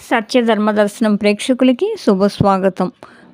సత్యధర్మ దర్శనం ప్రేక్షకులకి శుభస్వాగతం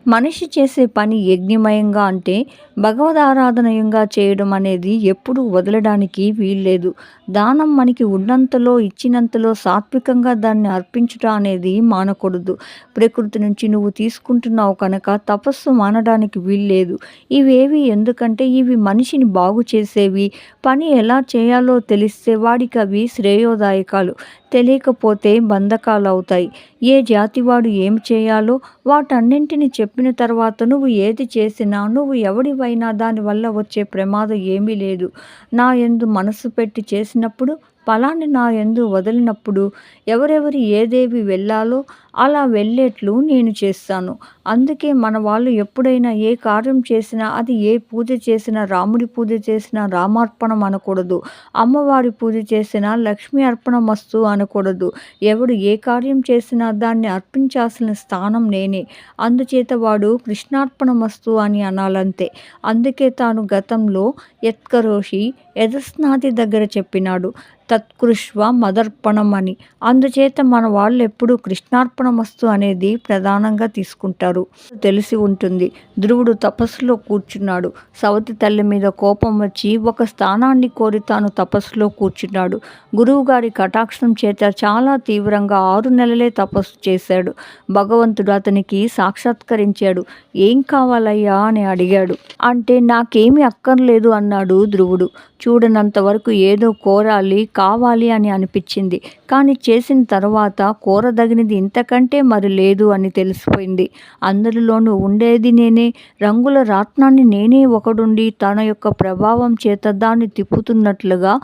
మనిషి చేసే పని యజ్ఞమయంగా అంటే భగవదారాధనయంగా చేయడం అనేది ఎప్పుడూ వదలడానికి వీల్లేదు. దానం మనకి ఉన్నంతలో ఇచ్చినంతలో సాత్వికంగా దాన్ని అర్పించడం అనేది మానకూడదు. ప్రకృతి నుంచి నువ్వు తీసుకుంటున్నావు కనుక తపస్సు మానడానికి వీల్లేదు. ఇవేవి ఎందుకంటే ఇవి మనిషిని బాగు చేసేవి. పని ఎలా చేయాలో తెలిస్తే వాడికి అవి శ్రేయోదాయకాలు. తెలియకపోతే బంధకాలు అవుతాయి. ఏ జాతివాడు ఏం చేయాలో వాటన్నింటిని చెప్పిన తర్వాత నువ్వు ఏది చేసినా నువ్వు ఎవడివైనా దానివల్ల వచ్చే ప్రమాదం ఏమీ లేదు. నా ఎందు మనసు పెట్టి చేసినప్పుడు ఫలాన్ని నా ఎందు వదిలినప్పుడు ఎవరెవరి ఏదేవి వెళ్ళాలో అలా వెళ్ళేట్లు నేను చేస్తాను. అందుకే మన వాళ్ళు ఎప్పుడైనా ఏ కార్యం చేసినా అది ఏ పూజ చేసినా రాముడి పూజ చేసినా రామార్పణం అనకూడదు. అమ్మవారి పూజ చేసినా లక్ష్మీ అర్పణమస్తు అనకూడదు. ఎవడు ఏ కార్యం చేసినా దాన్ని అర్పించాల్సిన స్థానం నేనే. అందుచేత వాడు కృష్ణార్పణమస్తు అని అనాలంతే. అందుకే తాను గతంలో యత్కరోషి యజస్నాది దగ్గర చెప్పినాడు తత్కృష్వ మదర్పణం అని అందుచేత మన వాళ్ళు ఎప్పుడూ కృష్ణార్పణమస్తు అనేది ప్రధానంగా తీసుకుంటారు. తెలిసి ఉంటుంది. ధ్రువుడు తపస్సులో కూర్చున్నాడు. సవతి తల్లి మీద కోపం వచ్చి ఒక స్థానాన్ని కోరి తాను తపస్సులో కూర్చున్నాడు. గురువుగారి కటాక్షం చేత చాలా తీవ్రంగా ఆరు నెలలే తపస్సు చేశాడు. భగవంతుడు అతనికి సాక్షాత్కరించాడు. ఏం కావాలయ్యా? అని అడిగాడు. అంటే నాకేమి అక్కర్లేదు అన్నాడు ధ్రువుడు. చూడనంత వరకు ఏదో కోరాలి కావాలి అని అనిపించింది. కానీ చేసిన తర్వాత కోరదగినది ఇంతకంటే మరి లేదు అని తెలిసిపోయింది. అందరిలోనూ ఉండేది నేనే. రంగుల రాత్నాన్ని నేనే ఒకడుండి తన యొక్క ప్రభావం చేత దాన్ని తిప్పుతున్నట్లుగా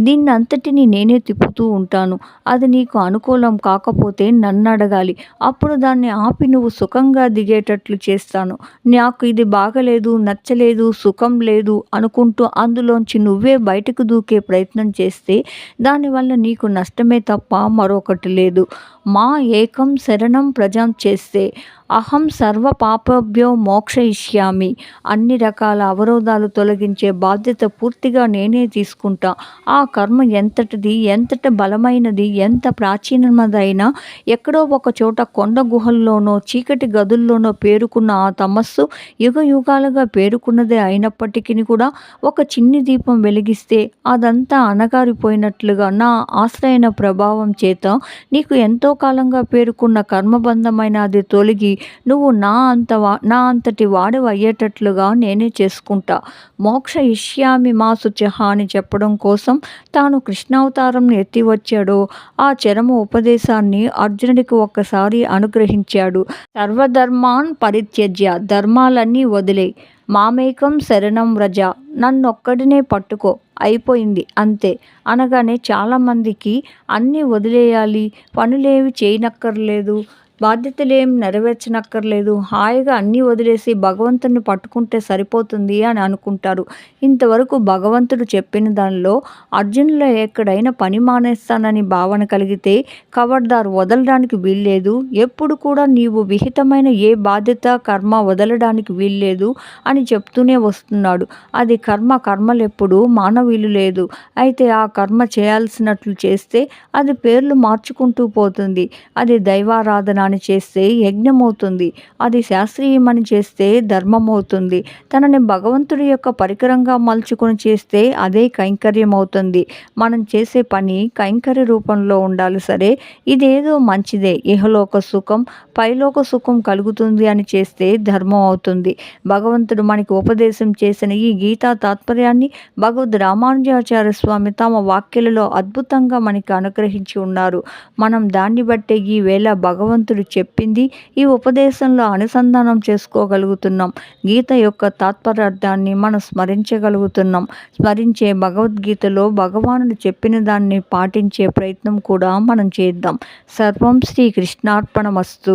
దీన్ని అంతటిని నేనే తిప్పుతూ ఉంటాను. అది నీకు అనుకూలం కాకపోతే నన్ను అడగాలి. అప్పుడు దాన్ని ఆపి నువ్వు సుఖంగా దిగేటట్లు చేస్తాను. నాకు ఇది బాగలేదు నచ్చలేదు సుఖం లేదు అనుకుంటూ అందులోంచి నువ్వే బయటకు దూకే ప్రయత్నం చేస్తే దానివల్ల నీకు నష్టమే తప్ప మరొకటి లేదు. మా ఏకం శరణం ప్రజం చేస్తే అహం సర్వ పాపభ్యో మోక్షయిష్యామి. అన్ని రకాల అవరోధాలు తొలగించే బాధ్యత పూర్తిగా నేనే తీసుకుంటా. ఆ కర్మ ఎంతటిది ఎంతటి బలమైనది ఎంత ప్రాచీనమైనా ఎక్కడో ఒక చోట కొండ గుహల్లోనో చీకటి గదుల్లోనో పేరుకున్న ఆ తమస్సు యుగ యుగాలుగా పేరుకున్నదే అయినప్పటికీ కూడా ఒక చిన్ని దీపం వెలిగిస్తే అదంతా అణగారిపోయినట్లుగా నా ఆశ్రయన ప్రభావం చేత నీకు ఎంతో కాలంగా పేరుకున్న కర్మబంధమైన అది తొలగి నువ్వు నా అంత నా అంతటి వాడు అయ్యేటట్లుగా నేనే చేసుకుంటా. మోక్ష ఇష్యామి మా సుచహ అని చెప్పడం కోసం తాను కృష్ణావతారం ఎత్తి వచ్చాడో ఆ చరమ ఉపదేశాన్ని అర్జునుడికి ఒక్కసారి అనుగ్రహించాడు. సర్వధర్మాన్ పరిత్యజ్య ధర్మాలన్నీ వదిలే మామేకం శరణం వ్రజ నన్నొక్కడినే పట్టుకో. అయిపోయింది అంతే. అనగానే చాలామందికి అన్నీ వదిలేయాలి. పనులేవి చేయనక్కర్లేదు. బాధ్యతలేం నెరవేర్చనక్కర్లేదు. హాయిగా అన్నీ వదిలేసి భగవంతుని పట్టుకుంటే సరిపోతుంది అని అనుకుంటారు. ఇంతవరకు భగవంతుడు చెప్పిన దానిలో అర్జునులో ఎక్కడైనా పని మానేస్తానని భావన కలిగితే కవర్దార్ వదలడానికి వీల్లేదు. ఎప్పుడు కూడా నీవు విహితమైన ఏ బాధ్యత కర్మ వదలడానికి వీల్లేదు అని చెప్తూనే వస్తున్నాడు. అది కర్మ కర్మలెప్పుడు మానవీలు లేదు. అయితే ఆ కర్మ చేయాల్సినట్లు చేస్తే అది పేర్లు మార్చుకుంటూ పోతుంది. అది దైవారాధన అని చేస్తే యజ్ఞమవుతుంది. అది శాస్త్రీయమని చేస్తే ధర్మమవుతుంది. తనని భగవంతుడి యొక్క పరికరంగా మలుచుకొని చేస్తే అదే కైంకర్యం అవుతుంది మనం చేసే పని కైంకర్య రూపంలో ఉండాలి సరే. ఇదేదో మంచిదే. ఇహలోక సుఖం పైలోక సుఖం కలుగుతుంది అని చేస్తే ధర్మం అవుతుంది భగవంతుడు మనకి ఉపదేశం చేసిన ఈ గీతా తాత్పర్యాన్ని భగవద్ రామానుజాచార్య స్వామి తమ వాక్యలలో అద్భుతంగా మనకి అనుగ్రహించి ఉన్నారు. మనం దాన్ని బట్టే ఈ వేళ భగవంతుడు భగవంతుడు చెప్పింది. ఈ ఉపదేశంలో అనుసంధానం చేసుకోగలుగుతున్నాం. గీత యొక్క తాత్పర్యార్థాన్ని మనం స్మరించగలుగుతున్నాం. స్మరించే భగవద్గీతలో భగవానుడు చెప్పిన దాన్ని పాటించే ప్రయత్నం కూడా మనం చేద్దాం. సర్వం శ్రీ కృష్ణార్పణమస్తు.